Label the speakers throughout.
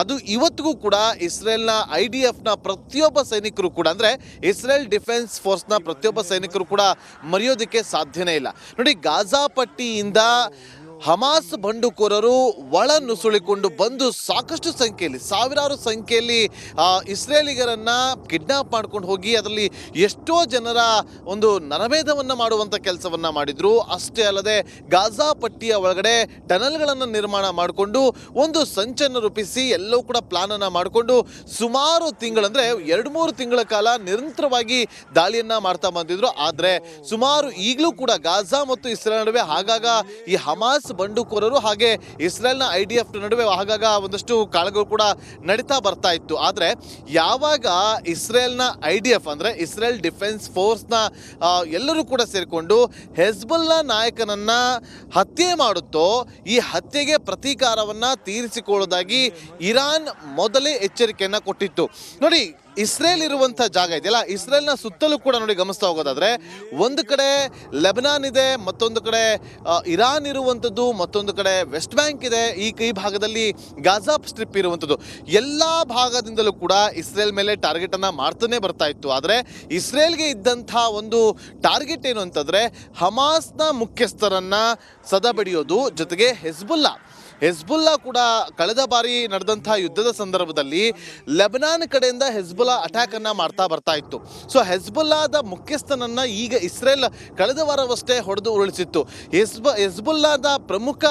Speaker 1: ಅದು ಇವತ್ತಿಗೂ ಕೂಡ ಇಸ್ರೇಲ್ನ ಐ ಡಿ ಎಫ್ನ ಪ್ರತಿಯೊಬ್ಬ ಸೈನಿಕರು ಕೂಡ, ಅಂದರೆ ಇಸ್ರೇಲ್ ಡಿಫೆನ್ಸ್ ಫೋರ್ಸ್ನ ಪ್ರತಿಯೊಬ್ಬ ಸೈನಿಕರು ಕೂಡ ಮರೆಯೋದಕ್ಕೆ ಸಾಧ್ಯನೇ ಇಲ್ಲ. ನೋಡಿ, ಗಾಜಾ ಪಟ್ಟಿಯಿಂದ ಹಮಾಸ್ ಬಂಡುಕೋರರು ಒಳ ನುಸುಳಿಕೊಂಡು ಬಂದು ಸಾಕಷ್ಟು ಸಂಖ್ಯೆಯಲ್ಲಿ, ಸಾವಿರಾರು ಸಂಖ್ಯೆಯಲ್ಲಿ ಇಸ್ರೇಲಿಗರನ್ನ ಕಿಡ್ನಾಪ್ ಮಾಡ್ಕೊಂಡು ಹೋಗಿ ಅದರಲ್ಲಿ ಎಷ್ಟೋ ಜನರ ಒಂದು ನರಭೇದವನ್ನು ಮಾಡುವಂಥ ಕೆಲಸವನ್ನ ಮಾಡಿದ್ರು. ಅಷ್ಟೇ ಅಲ್ಲದೆ ಗಾಜಾ ಪಟ್ಟಿಯ ಒಳಗಡೆ ಟನಲ್ಗಳನ್ನು ನಿರ್ಮಾಣ ಮಾಡಿಕೊಂಡು ಒಂದು ಸಂಚನ್ನು ರೂಪಿಸಿ ಎಲ್ಲವೂ ಕೂಡ ಪ್ಲಾನ್ ಅನ್ನ ಮಾಡಿಕೊಂಡು ಸುಮಾರು ತಿಂಗಳಂದ್ರೆ ಎರಡು ಮೂರು ತಿಂಗಳ ಕಾಲ ನಿರಂತರವಾಗಿ ದಾಳಿಯನ್ನ ಮಾಡ್ತಾ ಬಂದಿದ್ರು. ಆದ್ರೆ ಸುಮಾರು ಈಗಲೂ ಕೂಡ ಗಾಜಾ ಮತ್ತು ಇಸ್ರೇಲ್ ನಡುವೆ ಆಗಾಗ ಈ ಹಮಾಸ್ ಬಂಡುಕೋರರು ಹಾಗೆ ಇಸ್ರೇಲ್ನ ಐ ಡಿ ಎಫ್ ನಡುವೆ ಆಗಾಗ ಒಂದಷ್ಟು ಕಾಳಗಳು ಕೂಡ ನಡೀತಾ ಬರ್ತಾ ಇತ್ತು. ಆದರೆ ಯಾವಾಗ ಇಸ್ರೇಲ್ನ ಐ ಡಿ ಎಫ್ ಅಂದರೆ ಇಸ್ರೇಲ್ ಡಿಫೆನ್ಸ್ ಫೋರ್ಸ್ನ ಎಲ್ಲರೂ ಕೂಡ ಸೇರಿಕೊಂಡು ಹೆಜ್ಬುಲ್ಲಾ ನಾಯಕನನ್ನು ಹತ್ಯೆ ಮಾಡುತ್ತೋ, ಈ ಹತ್ಯೆಗೆ ಪ್ರತೀಕಾರವನ್ನು ತೀರಿಸಿಕೊಳ್ಳೋದಾಗಿ ಇರಾನ್ ಮೊದಲೇ ಎಚ್ಚರಿಕೆಯನ್ನು ಕೊಟ್ಟಿತ್ತು. ನೋಡಿ ಇಸ್ರೇಲ್ ಇರುವಂಥ ಜಾಗ ಇದೆಯಲ್ಲ, ಇಸ್ರೇಲ್ನ ಸುತ್ತಲೂ ಕೂಡ ನೋಡಿ ಗಮನಿಸ್ತಾ ಹೋಗೋದಾದ್ರೆ, ಒಂದು ಕಡೆ ಲೆಬನಾನ್ ಇದೆ, ಮತ್ತೊಂದು ಕಡೆ ಇರಾನ್ ಇರುವಂಥದ್ದು, ಮತ್ತೊಂದು ಕಡೆ ವೆಸ್ಟ್ ಬ್ಯಾಂಕ್ ಇದೆ, ಈ ಕೈ ಭಾಗದಲ್ಲಿ ಗಾಜಾ ಸ್ಟ್ರಿಪ್ ಇರುವಂಥದ್ದು. ಎಲ್ಲ ಭಾಗದಿಂದಲೂ ಕೂಡ ಇಸ್ರೇಲ್ ಮೇಲೆ ಟಾರ್ಗೆಟ್ ಅನ್ನ ಮಾಡ್ತಾನೆ ಬರ್ತಾ ಇತ್ತು. ಆದರೆ ಇಸ್ರೇಲ್ಗೆ ಇದ್ದಂಥ ಒಂದು ಟಾರ್ಗೆಟ್ ಏನು ಅಂತಂದ್ರೆ, ಹಮಾಸ್ನ ಮುಖ್ಯಸ್ಥರನ್ನ ಸದಾ ಜೊತೆಗೆ ಹೆಜ್ಬುಲ್ಲಾ. ಹೆಜ್ಬುಲ್ಲಾ ಕೂಡ ಕಳೆದ ಬಾರಿ ನಡೆದಂತಹ ಯುದ್ಧದ ಸಂದರ್ಭದಲ್ಲಿ ಲೆಬನಾನ್ ಕಡೆಯಿಂದ ಹೆಜ್ಬುಲ್ಲಾ ಅಟ್ಯಾಕ್ ಅನ್ನ ಮಾಡ್ತಾ ಬರ್ತಾ ಇತ್ತು. ಸೊ ಹೆಜ್ಬುಲ್ಲಾದ ಮುಖ್ಯಸ್ಥನನ್ನ ಈಗ ಇಸ್ರೇಲ್ ಕಳೆದ ವಾರವಷ್ಟೇ ಹೊಡೆದು ಉರುಳಿಸಿತ್ತು. ಹೆಸ್ಬ ಹೆಜ್ಬುಲ್ಲಾದ ಪ್ರಮುಖ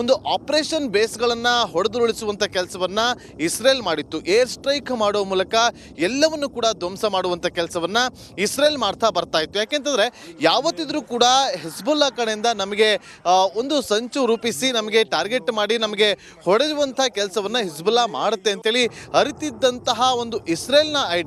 Speaker 1: ಒಂದು ಆಪರೇಷನ್ ಬೇಸ್ಗಳನ್ನ ಹೊಡೆದು ಉರುಳಿಸುವಂತ ಕೆಲಸವನ್ನ ಇಸ್ರೇಲ್ ಮಾಡಿತ್ತು. ಏರ್ ಸ್ಟ್ರೈಕ್ ಮಾಡುವ ಮೂಲಕ ಎಲ್ಲವನ್ನು ಕೂಡ ಧ್ವಂಸ ಮಾಡುವಂತ ಕೆಲಸವನ್ನ ಇಸ್ರೇಲ್ ಮಾಡ್ತಾ ಬರ್ತಾ ಇತ್ತು. ಯಾಕೆಂತಂದ್ರೆ ಯಾವತ್ತಿದ್ರೂ ಕೂಡ ಹೆಸ್ಬುಲ್ಲಾ ಕಡೆಯಿಂದ ನಮಗೆ ಒಂದು ಸಂಚು ರೂಪಿಸಿ ನಮಗೆ ಟಾರ್ಗೆಟ್ ನಮಗೆ ಹೊಡೆಯುವಂಥ ಕೆಲಸವನ್ನ ಹಿಜ್ಬುಲ್ಲಾ ಮಾಡುತ್ತೆ ಅಂತೇಳಿ ಅರಿತಿದ್ದಂತಹ ಒಂದು ಇಸ್ರೇಲ್ನ ಐ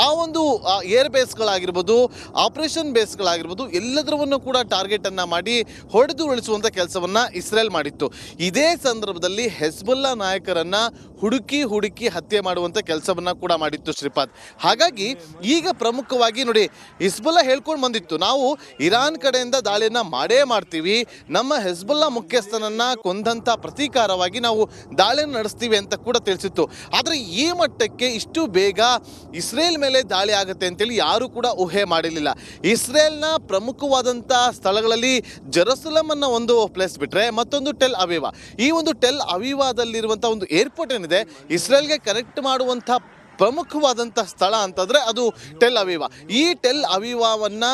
Speaker 1: ಆ ಒಂದು ಏರ್ ಬೇಸ್ಗಳಾಗಿರ್ಬೋದು, ಆಪರೇಷನ್ ಬೇಸ್ಗಳಾಗಿರ್ಬೋದು, ಎಲ್ಲದರವನ್ನು ಕೂಡ ಟಾರ್ಗೆಟನ್ನು ಮಾಡಿ ಹೊಡೆದು ಉಳಿಸುವಂಥ ಕೆಲಸವನ್ನು ಇಸ್ರೇಲ್ ಮಾಡಿತ್ತು. ಇದೇ ಸಂದರ್ಭದಲ್ಲಿ ಹೆಸ್ಬುಲ್ಲಾ ನಾಯಕರನ್ನು ಹುಡುಕಿ ಹುಡುಕಿ ಹತ್ಯೆ ಮಾಡುವಂಥ ಕೆಲಸವನ್ನು ಕೂಡ ಮಾಡಿತ್ತು ಶ್ರೀಪಾದ್. ಹಾಗಾಗಿ ಈಗ ಪ್ರಮುಖವಾಗಿ ನೋಡಿ ಹಿಸ್ಬುಲ್ಲಾ ಹೇಳ್ಕೊಂಡು ಬಂದಿತ್ತು. ನಾವು ಇರಾನ್ ಕಡೆಯಿಂದ ದಾಳಿಯನ್ನು ಮಾಡೇ ಮಾಡ್ತೀವಿ. ನಮ್ಮ ಹೆಸ್ಬುಲ್ಲಾ ಮುಖ್ಯಸ್ಥನನ್ನು ಕೊಂದಂಥ ಪ್ರತೀಕಾರವಾಗಿ ನಾವು ದಾಳಿಯನ್ನು ನಡೆಸ್ತೀವಿ ಅಂತ ಕೂಡ ತಿಳಿಸಿತ್ತು. ಆದರೆ ಈ ಮಟ್ಟಕ್ಕೆ ಇಷ್ಟು ಬೇಗ ಇಸ್ರೇಲ್ ಮೇಲೆ ದಾಳಿ ಆಗುತ್ತೆ ಅಂತೇಳಿ ಯಾರು ಕೂಡ ಊಹೆ ಮಾಡಿರಲಿಲ್ಲ. ಇಸ್ರೇಲ್ನ ಪ್ರಮುಖವಾದಂಥ ಸ್ಥಳಗಳಲ್ಲಿ ಜೆರೂಸಲಂ ಅನ್ನ ಒಂದು ಪ್ಲೇಸ್ ಬಿಟ್ಟರೆ ಮತ್ತೊಂದು ಟೆಲ್ ಅವಿವಾ. ಈ ಒಂದು ಟೆಲ್ ಅವಿವಾದಲ್ಲಿರುವಂಥ ಒಂದು ಏರ್ಪೋರ್ಟ್ ಏನಿದೆ, ಇಸ್ರೇಲ್ಗೆ ಕನೆಕ್ಟ್ ಮಾಡುವಂಥ ಪ್ರಮುಖವಾದಂಥ ಸ್ಥಳ ಅಂತಂದ್ರೆ ಅದು ಟೆಲ್ ಅವಿವ. ಈ ಟೆಲ್ ಅವೀವಾವನ್ನ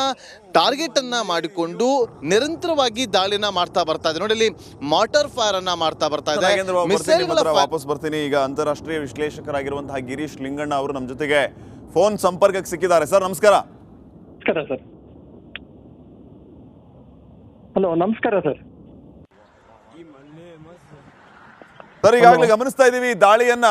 Speaker 1: ಟಾರ್ಗೆಟನ್ನು ಅನ್ನ ಮಾಡಿಕೊಂಡು ನಿರಂತರವಾಗಿ ದಾಳಿನ ಮಾಡ್ತಾ ಬರ್ತಾ ಇದೆ. ನೋಡಿ ಇಲ್ಲಿ ಮಾರ್ಟರ್ ಫೈರ್ ಅನ್ನ ಮಾಡ್ತಾ ಬರ್ತಾ ಇದೆ.
Speaker 2: ವಾಪಸ್ ಬರ್ತೀನಿ ಈಗ ಅಂತಾರಾಷ್ಟ್ರೀಯ ವಿಶ್ಲೇಷಕರಾಗಿರುವಂತಹ ಗಿರೀಶ್ ಲಿಂಗಣ್ಣ ಅವರು ನಮ್ಮ ಜೊತೆಗೆ ಫೋನ್ ಸಂಪರ್ಕಕ್ಕೆ ಸಿಕ್ಕಿದ್ದಾರೆ. ಸರ್ ನಮಸ್ಕಾರ.
Speaker 3: ನಮಸ್ಕಾರ ಸರ್. ಹಲೋ ನಮಸ್ಕಾರ ಸರ್.
Speaker 2: ಸರ್ ಈಗಾಗಲೇ ಗಮನಿಸ್ತಾ ಇದ್ದೀವಿ ಈ ದಾಳಿಯನ್ನ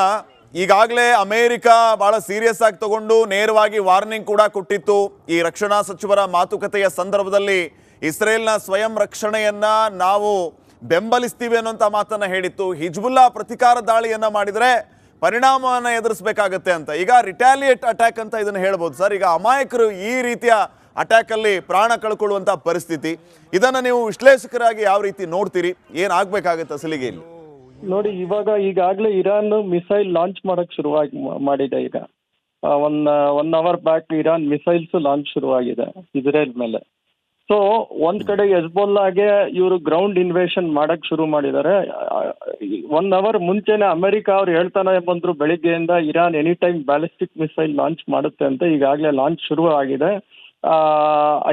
Speaker 2: ಈಗಾಗಲೇ ಅಮೆರಿಕ ಬಹಳ ಸೀರಿಯಸ್ ಆಗಿ ತಗೊಂಡು ನೇರವಾಗಿ ವಾರ್ನಿಂಗ್ ಕೂಡ ಕೊಟ್ಟಿತ್ತು. ಈ ರಕ್ಷಣಾ ಸಚಿವರ ಮಾತುಕತೆಯ ಸಂದರ್ಭದಲ್ಲಿ ಇಸ್ರೇಲ್ನ ಸ್ವಯಂ ರಕ್ಷಣೆಯನ್ನ ನಾವು ಬೆಂಬಲಿಸ್ತೀವಿ ಅನ್ನೋಂಥ ಮಾತನ್ನ ಹೇಳಿತ್ತು. ಹಿಜ್ಬುಲ್ಲಾ ಪ್ರತಿಕಾರ ದಾಳಿಯನ್ನ ಮಾಡಿದರೆ ಪರಿಣಾಮವನ್ನ ಎದುರಿಸಬೇಕಾಗತ್ತೆ ಅಂತ. ಈಗ ರಿಟ್ಯಾಲಿಯೇಟ್ ಅಟ್ಯಾಕ್ ಅಂತ ಇದನ್ನು ಹೇಳ್ಬೋದು ಸರ್. ಈಗ ಅಮಾಯಕರು ಈ ರೀತಿಯ ಅಟ್ಯಾಕ್ ಅಲ್ಲಿ ಪ್ರಾಣ ಕಳ್ಕೊಳ್ಳುವಂತ ಪರಿಸ್ಥಿತಿ. ಇದನ್ನ ನೀವು ವಿಶ್ಲೇಷಕರಾಗಿ ಯಾವ ರೀತಿ ನೋಡ್ತೀರಿ? ಏನಾಗಬೇಕಾಗತ್ತೆ ಅಸಲಿಗೆ ಇಲ್ಲಿ
Speaker 3: ನೋಡಿ, ಇವಾಗ ಈಗಾಗಲೇ ಇರಾನ್ ಮಿಸೈಲ್ ಲಾಂಚ್ ಮಾಡಕ್ ಶುರುವಾಗಿ ಮಾಡಿದೆ ಈಗ. One one hour back Iran missiles launch ಶುರುವಾಗಿದೆ ಇಸ್ರೇಲ್ ಮೇಲೆ. ಸೊ ಒಂದ್ ಕಡೆ ಯಜ್ಬೋಲ್ಲಾಗೆ ಇವರು ಗ್ರೌಂಡ್ ಇನ್ವೇಷನ್ ಮಾಡಕ್ ಶುರು ಮಾಡಿದ್ದಾರೆ. ಒನ್ ಅವರ್ ಮುಂಚೆನೆ ಅಮೆರಿಕ ಅವ್ರು ಹೇಳ್ತಾನೆ ಬಂದ್ರು ಬೆಳಿಗ್ಗೆಯಿಂದ Iran any time ballistic missile launch ಮಾಡುತ್ತೆ ಅಂತ ಈಗಾಗಲೇ ಲಾಂಚ್ ಶುರು ಆಗಿದೆ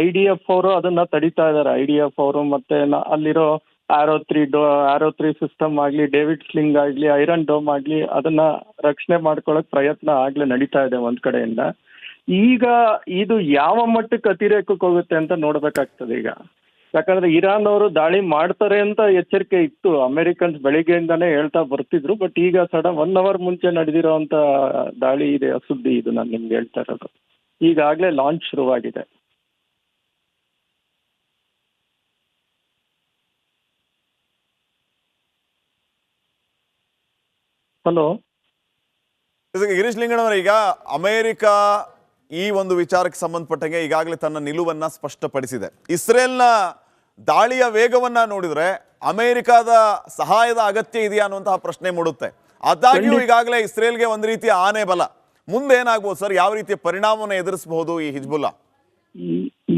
Speaker 3: ಐ ಡಿ ಎಫ್ ಅವರು ಅದನ್ನ ತಡಿತಾ ಇದ್ದಾರೆ. ಐ ಡಿ ಎಫ್ ಅವರು ಮತ್ತೆ ಅಲ್ಲಿರೋ ಆರೋ ತ್ರೀ ಡೋ, ಆರೋ ತ್ರೀ ಸಿಸ್ಟಮ್ ಆಗಲಿ ಡೇವಿಡ್ ಸ್ಲಿಂಗ್ ಆಗಲಿ ಐರನ್ ಡೋಮ್ ಆಗಲಿ, ಅದನ್ನ ರಕ್ಷಣೆ ಮಾಡ್ಕೊಳ್ಳೋಕೆ ಪ್ರಯತ್ನ ಆಗ್ಲೇ ನಡೀತಾ ಇದೆ ಒಂದು ಕಡೆಯಿಂದ. ಈಗ ಇದು ಯಾವ ಮಟ್ಟಕ್ಕೆ ಅತಿರೇಕಕ್ಕೆ ಹೋಗುತ್ತೆ ಅಂತ ನೋಡಬೇಕಾಗ್ತದೆ ಈಗ. ಯಾಕಂದ್ರೆ ಇರಾನ್ ಅವರು ದಾಳಿ ಮಾಡ್ತಾರೆ ಅಂತ ಎಚ್ಚರಿಕೆ ಇತ್ತು. ಅಮೆರಿಕನ್ಸ್ ಬೆಳಿಗ್ಗೆಯಿಂದಾನೇ ಹೇಳ್ತಾ ಬರ್ತಿದ್ರು ಬಟ್ ಈಗ ಸಡನ್ ಒನ್ ಅವರ್ ಮುಂಚೆ ನಡೆದಿರೋಂಥ ದಾಳಿ ಇದೆ ಸುದ್ದಿ ಇದು ನಾನು ನಿಮ್ಗೆ ಹೇಳ್ತಾ ಇರೋದು. ಈಗಾಗಲೇ ಲಾಂಚ್ ಶುರುವಾಗಿದೆ. ಹಲೋ.
Speaker 2: ಗಿರೀಶ್ ಲಿಂಗಣ್ಣವರ ಈಗ ಅಮೆರಿಕ ಈ ಒಂದು ವಿಚಾರಕ್ಕೆ ಸಂಬಂಧಪಟ್ಟಂಗೆ ಈಗಾಗಲೇ ತನ್ನ ನಿಲುವನ್ನ ಸ್ಪಷ್ಟಪಡಿಸಿದೆ. ಇಸ್ರೇಲ್ನ ದಾಳಿಯ ವೇಗವನ್ನ ನೋಡಿದ್ರೆ ಅಮೆರಿಕದ ಸಹಾಯದ ಅಗತ್ಯ ಇದೆಯಾ ಅನ್ನುವಂತಹ ಪ್ರಶ್ನೆ ಮೂಡುತ್ತೆ. ಆದಾಗ್ಯೂ ಈಗಾಗಲೇ ಇಸ್ರೇಲ್ಗೆ ಒಂದು ರೀತಿಯ ಆನೆ ಬಲ. ಮುಂದೆ ಏನಾಗ್ಬೋದು ಸರ್? ಯಾವ ರೀತಿಯ ಪರಿಣಾಮವನ್ನು ಎದುರಿಸಬಹುದು ಈ ಹಿಜ್ಬುಲ್ಲಾ?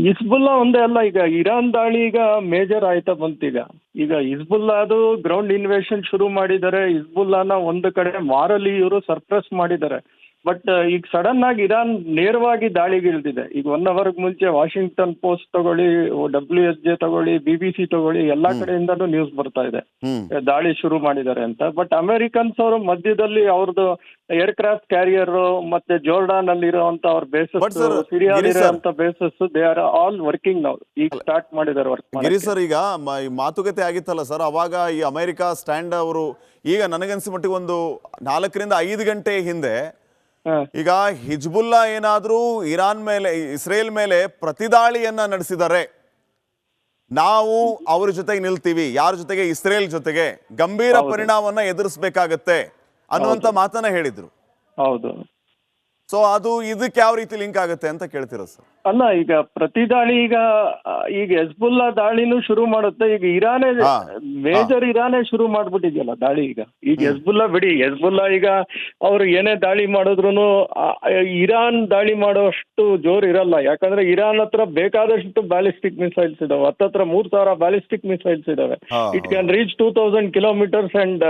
Speaker 3: ಹಿಜ್ಬುಲ್ಲಾ ಒಂದೇ ಅಲ್ಲ ಈಗ ಇರಾನ್ ದಾಳಿ ಈಗ ಮೇಜರ್ ಆಯ್ತಾ ಬಂತೀಗ ಈಗ ಹಿಜ್ಬುಲ್ಲಾದು ಗ್ರೌಂಡ್ ಇನ್ವೇಷನ್ ಶುರು ಮಾಡಿದ್ದಾರೆ ಹಿಜ್ಬುಲ್ಲಾನ ಒಂದು ಕಡೆ ಮಾರಲಿ ಇವರು ಸರ್ಪ್ರೆಸ್ ಮಾಡಿದ್ದಾರೆ. ಬಟ್ ಈಗ ಸಡನ್ ಆಗಿ ಇರಾನ್ ನೇರವಾಗಿ ದಾಳಿಗಿಳಿದಿದೆ. ಈಗ ಒನ್ ಅವರ್ ಮುಂಚೆ ವಾಷಿಂಗ್ಟನ್ ಪೋಸ್ಟ್ ತಗೊಳ್ಳಿ ಡಬ್ಲ್ಯೂ ಎಚ್ ಜೆ ತಗೊಳ್ಳಿ ಬಿಬಿಸಿ ತಗೊಳ್ಳಿ ಎಲ್ಲಾ ಕಡೆಯಿಂದನೂ ನ್ಯೂಸ್ ಬರ್ತಾ ಇದೆ. ದಾಳಿ ಶುರು ಮಾಡಿದ್ದಾರೆ ಅಂತ. ಬಟ್ ಅಮೆರಿಕನ್ಸ್ ಅವರು ಮಧ್ಯದಲ್ಲಿ ಅವ್ರದ್ದು ಏರ್ಕ್ರಾಫ್ಟ್ ಕ್ಯಾರಿಯರ್ ಮತ್ತೆ ಜೋರ್ಡಾನ್ ಅಲ್ಲಿ ಇರುವಂತ ಅವ್ರ ಬೇಸಸ್
Speaker 2: ಸಿರಿಯಾ
Speaker 3: ಸಿರಿಯಾಲ್ ಇರುವಂತ bases they are all working ನಾವು ಈಗ ಸ್ಟಾರ್ಟ್ ಮಾಡಿದ್ದಾರೆ ವರ್ಕ್
Speaker 2: ಗಿರಿ ಸರ್ ಈಗ ಮಾತುಕತೆ ಆಗಿತ್ತಲ್ಲ ಸರ್ ಅವಾಗ ಈ ಅಮೆರಿಕ ಸ್ಟ್ಯಾಂಡ್ ಅವರು ಈಗ ನನಗನ್ಸಿ ಮಟ್ಟಿಗೆ ಒಂದು ನಾಲ್ಕರಿಂದ ಐದು ಗಂಟೆ ಹಿಂದೆ ಈಗ ಹಿಜ್ಬುಲ್ಲಾ ಏನಾದರೂ ಇರಾನ್ ಮೇಲೆ ಇಸ್ರೇಲ್ ಮೇಲೆ ಪ್ರತಿದಾಳಿಯನ್ನ ನಡೆಸಿದರೆ ನಾವು ಅವ್ರ ಜೊತೆಗೆ ನಿಲ್ತೀವಿ ಯಾರ ಜೊತೆಗೆ? ಇಸ್ರೇಲ್ ಜೊತೆಗೆ. ಗಂಭೀರ ಪರಿಣಾಮವನ್ನ ಎದುರಿಸಬೇಕಾಗತ್ತೆ ಅನ್ನುವಂತ ಮಾತನ್ನ ಹೇಳಿದ್ರು.
Speaker 3: ಹೌದು.
Speaker 2: ಸೊ ಅದು ಇದಕ್ಕೆ ಯಾವ ರೀತಿ ಲಿಂಕ್ ಆಗುತ್ತೆ ಅಂತ ಕೇಳ್ತಿರೋ ಸರ್?
Speaker 3: ಅಲ್ಲ ಈಗ ಪ್ರತಿ ದಾಳಿ ಈಗ ಈಗ ಹೆಜ್ಬುಲ್ಲಾ ದಾಳಿನೂ ಶುರು ಮಾಡುತ್ತೆ. ಈಗ ಇರಾನೇ ಮೇಜರ್ ಇರಾನೇ ಶುರು ಮಾಡ್ಬಿಟ್ಟಿದ್ಯಲ್ಲ ದಾಳಿ ಈಗ. ಈಗ ಹೆಜ್ಬುಲ್ಲಾ ಬಿಡಿ ಹೆಜ್ಬುಲ್ಲಾ ಈಗ ಅವ್ರು ಏನೇ ದಾಳಿ ಮಾಡಿದ್ರು ಇರಾನ್ ದಾಳಿ ಮಾಡೋಷ್ಟು ಜೋರ್ ಇರಲ್ಲ. ಯಾಕಂದ್ರೆ ಇರಾನ್ ಹತ್ರ ಬೇಕಾದಷ್ಟು ಬ್ಯಾಲಿಸ್ಟಿಕ್ ಮಿಸೈಲ್ಸ್ ಇದಾವೆ. ಹತ್ತತ್ರ ಮೂರ್ ಸಾವಿರ ಬ್ಯಾಲಿಸ್ಟಿಕ್ ಮಿಸೈಲ್ಸ್ ಇದಾವೆ. It can reach two thousand kilometres and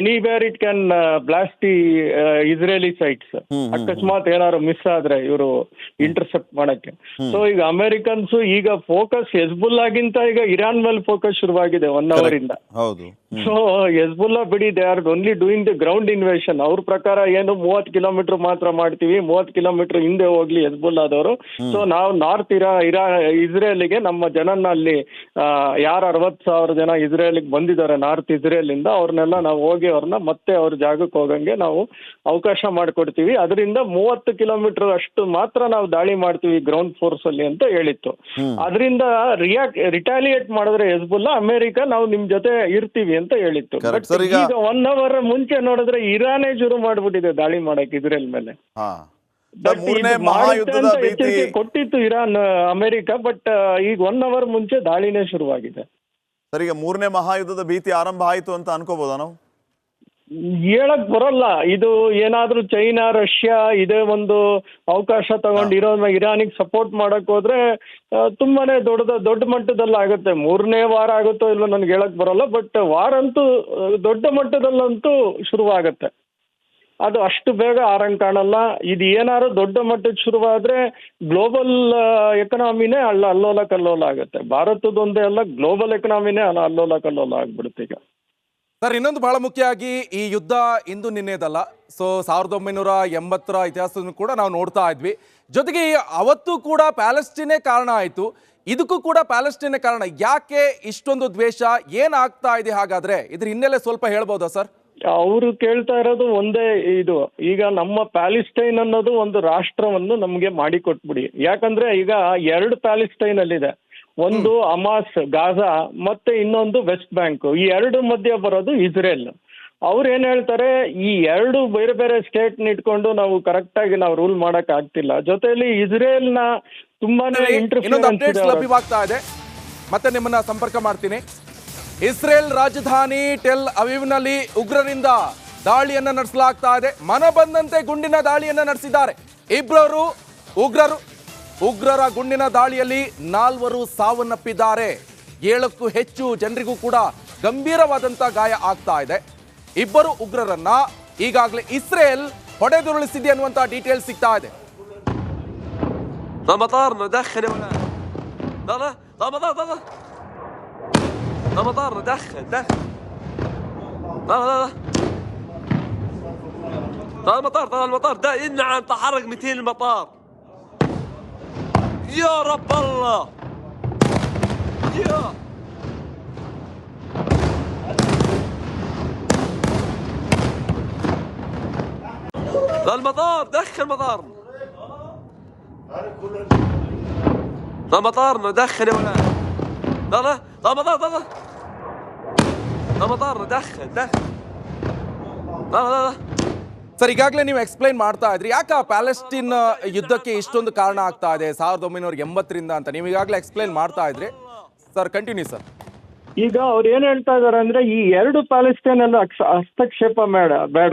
Speaker 3: anywhere it can blast Israeli sites ಅಕಸ್ಮಾತ್ ಏನಾದ್ರು ಮಿಸ್ ಆದ್ರೆ ಇವರು ಇಂಟರ್ಸೆಪ್ಟ್ ಮಾಡಕ್ಕೆ. ಸೊ ಈಗ ಅಮೆರಿಕನ್ಸ್ ಈಗ ಫೋಕಸ್ ಹೆಜ್ಬುಲ್ಲಾಗಿಂತ ಈಗ ಇರಾನ್ ಮೇಲೆ ಫೋಕಸ್ ಶುರುವಾಗಿದೆ ಒನ್ ಅವರ್ ಇಂದ.
Speaker 2: ಹೌದು.
Speaker 3: ಸೊ ಎಸ್ಬುಲ್ಲಾ ಬಿಡಿ they are only doing the ground invasion ಅವ್ರ ಪ್ರಕಾರ ಏನು ಮೂವತ್ ಕಿಲೋಮೀಟರ್ ಮಾತ್ರ ಮಾಡ್ತೀವಿ ಮೂವತ್ ಕಿಲೋಮೀಟರ್ ಹಿಂದೆ ಹೋಗ್ಲಿ ಎಸ್ಬುಲ್ಲಾದವರು ಸೊ ನಾವು ನಾರ್ತ್ ಇರಾ ಇರಾ ಇಸ್ರೇಲಿಗೆ ನಮ್ಮ ಜನನ ಅಲ್ಲಿ ಯಾರು ಅರವತ್ ಸಾವಿರ ಜನ ಇಸ್ರೇಲಿಗೆ ಬಂದಿದ್ದಾರೆ ನಾರ್ತ್ ಇಸ್ರೇಲಿಂದ ಅವ್ರನ್ನೆಲ್ಲ ನಾವು ಹೋಗಿ ಅವ್ರನ್ನ ಮತ್ತೆ ಅವ್ರ ಜಾಗಕ್ಕೆ ಹೋಗಂಗೆ ನಾವು ಅವಕಾಶ ಮಾಡಿಕೊಡ್ತೀವಿ. ಅದರಿಂದ ಮೂವತ್ತು ಕಿಲೋಮೀಟರ್ ಅಷ್ಟು ಮಾತ್ರ ನಾವು ದಾಳಿ ಮಾಡ್ತೀವಿ ಗ್ರೌಂಡ್ ಫೋರ್ಸ್ ಅಲ್ಲಿ ಅಂತ ಹೇಳಿತ್ತು. ಅದರಿಂದ ರಿಯಾಕ್ಟ್ ರಿಟಾಲಿಯೇಟ್ ಮಾಡಿದ್ರೆ ಎಸ್ಬುಲ್ಲಾ ಅಮೆರಿಕ ನಾವು ನಿಮ್ ಜೊತೆ ಇರ್ತೀವಿ ಅಂತ ಹೇಳಿತ್ತು.
Speaker 2: ಈಗ-
Speaker 3: ಒನ್ ಅವರ್ ಮುಂಚೆ ನೋಡಿದ್ರೆ ಇರಾನೇ ಶುರು ಮಾಡ್ಬಿಟ್ಟಿದೆ ದಾಳಿ ಮಾಡಕ್ ಇಸ್ರೇಲ್ ಮೇಲೆ. ಕೊಟ್ಟಿತ್ತು ಇರಾನ್ ಅಮೆರಿಕ ಬಟ್ ಈಗ ಒನ್ ಅವರ್ ಮುಂಚೆ ದಾಳಿನೇ ಶುರುವಾಗಿದೆ.
Speaker 2: ಸರ್ ಮೂರನೇ ಮಹಾಯುದ್ಧದ ಭೀತಿ ಆರಂಭ ಆಯಿತು ಅಂತ ಅನ್ಕೋಬೋದಾ ನಾವು?
Speaker 3: ಹೇಳಕ್ ಬರಲ್ಲ. ಇದು ಏನಾದ್ರೂ ಚೈನಾ ರಷ್ಯಾ ಇದೇ ಒಂದು ಅವಕಾಶ ತಗೊಂಡು ಇರೋ ಇರಾನಿಗೆ ಸಪೋರ್ಟ್ ಮಾಡಕ್ ಹೋದ್ರೆ ತುಂಬಾನೇ ದೊಡ್ಡ ದೊಡ್ಡ ಮಟ್ಟದಲ್ಲಿ ಆಗುತ್ತೆ. ಮೂರನೇ ವಾರ ಆಗುತ್ತೋ ಇಲ್ಲೋ ನನ್ಗೆ ಹೇಳಕ್ ಬರಲ್ಲ ಬಟ್ ವಾರ ಅಂತೂ ದೊಡ್ಡ ಮಟ್ಟದಲ್ಲಂತೂ ಶುರುವಾಗತ್ತೆ. ಅದು ಅಷ್ಟು ಬೇಗ ಆರಂಗ್ ಕಾಣಲ್ಲ. ಇದು ಏನಾದ್ರು ದೊಡ್ಡ ಮಟ್ಟದ ಶುರುವಾದ್ರೆ ಗ್ಲೋಬಲ್ ಎಕನಾಮಿನೇ ಅಲ್ಲ ಅಲ್ಲೋಲ ಕಲ್ಲೋಲ ಆಗುತ್ತೆ ಭಾರತದೊಂದೇ ಅಲ್ಲ ಗ್ಲೋಬಲ್ ಎಕನಾಮಿನೇ ಅಲ್ಲ ಅಲ್ಲೋಲ ಕಲ್ಲೋಲ ಆಗ್ಬಿಡುತ್ತೆ ಈಗ.
Speaker 4: ಸರ್, ಇನ್ನೊಂದು ಬಹಳ ಮುಖ್ಯವಾಗಿ ಈ ಯುದ್ಧ ಇಂದು ನಿನ್ನೆದಲ್ಲ. ಸೊ ಸಾವಿರದ ಒಂಬೈನೂರ ಎಂಬತ್ತರ ಇತಿಹಾಸವನ್ನು ಕೂಡ ನಾವು ನೋಡ್ತಾ ಇದ್ವಿ. ಜೊತೆಗೆ ಅವತ್ತು ಕೂಡ ಪ್ಯಾಲೆಸ್ಟೀನೇ ಕಾರಣ ಆಯಿತು. ಇದಕ್ಕೂ ಕೂಡ ಪ್ಯಾಲೆಸ್ಟೀನೇ ಕಾರಣ. ಯಾಕೆ ಇಷ್ಟೊಂದು ದ್ವೇಷ? ಏನಾಗ್ತಾ ಇದೆ ಹಾಗಾದ್ರೆ? ಇದ್ರ ಹಿನ್ನೆಲೆ ಸ್ವಲ್ಪ ಹೇಳ್ಬೋದಾ ಸರ್?
Speaker 3: ಅವರು ಕೇಳ್ತಾ ಇರೋದು ಒಂದೇ ಇದು. ಈಗ ನಮ್ಮ ಪ್ಯಾಲಿಸ್ಟೈನ್ ಅನ್ನೋದು ಒಂದು ರಾಷ್ಟ್ರವನ್ನು ನಮಗೆ ಮಾಡಿಕೊಟ್ಬಿಡಿ. ಯಾಕಂದ್ರೆ ಈಗ ಎರಡು ಪ್ಯಾಲಿಸ್ಟೈನ್ ಅಲ್ಲಿದೆ ಒಂದು ಅಮಾಸ್ ಗಾಜಾ ಮತ್ತೆ ಇನ್ನೊಂದು ವೆಸ್ಟ್ ಬ್ಯಾಂಕ್. ಈ ಎರಡು ಮಧ್ಯ ಬರೋದು ಇಸ್ರೇಲ್. ಅವ್ರು ಏನ್ ಹೇಳ್ತಾರೆ ಈ ಎರಡು ಬೇರೆ ಬೇರೆ ಸ್ಟೇಟ್ ಇಟ್ಕೊಂಡು ನಾವು ಕರೆಕ್ಟ್ ಆಗಿ ನಾವು ರೂಲ್ ಮಾಡಕ್ ಆಗ್ತಿಲ್ಲ. ಜೊತೆಯಲ್ಲಿ ಇಸ್ರೇಲ್ನ ತುಂಬಾನೇ
Speaker 4: ಇಂಟ್ರೆಸ್ಟ್ ಲಭ್ಯವಾಗ್ತಾ ಇದೆ. ಮತ್ತೆ ನಿಮ್ಮನ್ನ ಸಂಪರ್ಕ ಮಾಡ್ತೀನಿ. ಇಸ್ರೇಲ್ ರಾಜಧಾನಿ ಟೆಲ್ ಅವೀವ್ನಲ್ಲಿ ಉಗ್ರರಿಂದ ದಾಳಿಯನ್ನ ನಡೆಸಲಾಗ್ತಾ ಇದೆ. ಮನ ಬಂದಂತೆ ಗುಂಡಿನ ದಾಳಿಯನ್ನ ನಡೆಸಿದ್ದಾರೆ. ಇಬ್ಬರು ಉಗ್ರರು. ಉಗ್ರರ ಗುಂಡಿನ ದಾಳಿಯಲ್ಲಿ ನಾಲ್ವರು ಸಾವನ್ನಪ್ಪಿದ್ದಾರೆ ಏಳಕ್ಕೂ ಹೆಚ್ಚು ಜನರಿಗೂ ಕೂಡ ಗಂಭೀರವಾದಂತ ಗಾಯ ಆಗ್ತಾ ಇದೆ ಇಬ್ಬರು ಉಗ್ರರನ್ನ ಈಗಾಗಲೇ ಇಸ್ರೇಲ್ ಹೊಡೆದುರುಳಿಸಿದೆ ಅನ್ನುವಂತ ಡೀಟೇಲ್ಸ್ ಸಿಗ್ತಾ ಇದೆ
Speaker 5: ده مطارنا دخل يا ولاد لا لا ده مطار ده ده ده مطارنا دخل دخل لا لا لا ده المطار ده المطار ده ينعم تحرك 200 المطار يا رب الله. يا. ده المطار دخل مطارنا ده مطارنا دخل يا ولاد لا لا ده مطار ده ده مطارنا دخل دخل. لا لا لا.
Speaker 4: ಸರ್, ಈಗಾಗಲೇ ನೀವು ಎಕ್ಸ್ಪ್ಲೈನ್ ಮಾಡ್ತಾ ಇದ್ರಿ. ಯಾಕೆ ಪ್ಯಾಲೆಸ್ಟೀನ್ ಯುದ್ಧಕ್ಕೆ ಇಷ್ಟೊಂದು ಕಾರಣ ಆಗ್ತಾ ಇದೆ? ಸಾವಿರದ ಒಂಬೈನೂರ ಎಂಬತ್ತರಿಂದ ಅಂತ ನೀವು ಈಗಾಗಲೇ ಎಕ್ಸ್ಪ್ಲೈನ್ ಮಾಡ್ತಾ ಇದ್ರಿ. Sir continue sir.
Speaker 3: ಈಗ ಅವ್ರು ಏನ್ ಹೇಳ್ತಾ ಇದಾರೆ ಅಂದ್ರೆ, ಈ ಎರಡು ಪ್ಯಾಲೆಸ್ಟೈನ್ ಅಲ್ಲಿ ಹಸ್ತಕ್ಷೇಪ ಬೇಡ ಬೇಡ.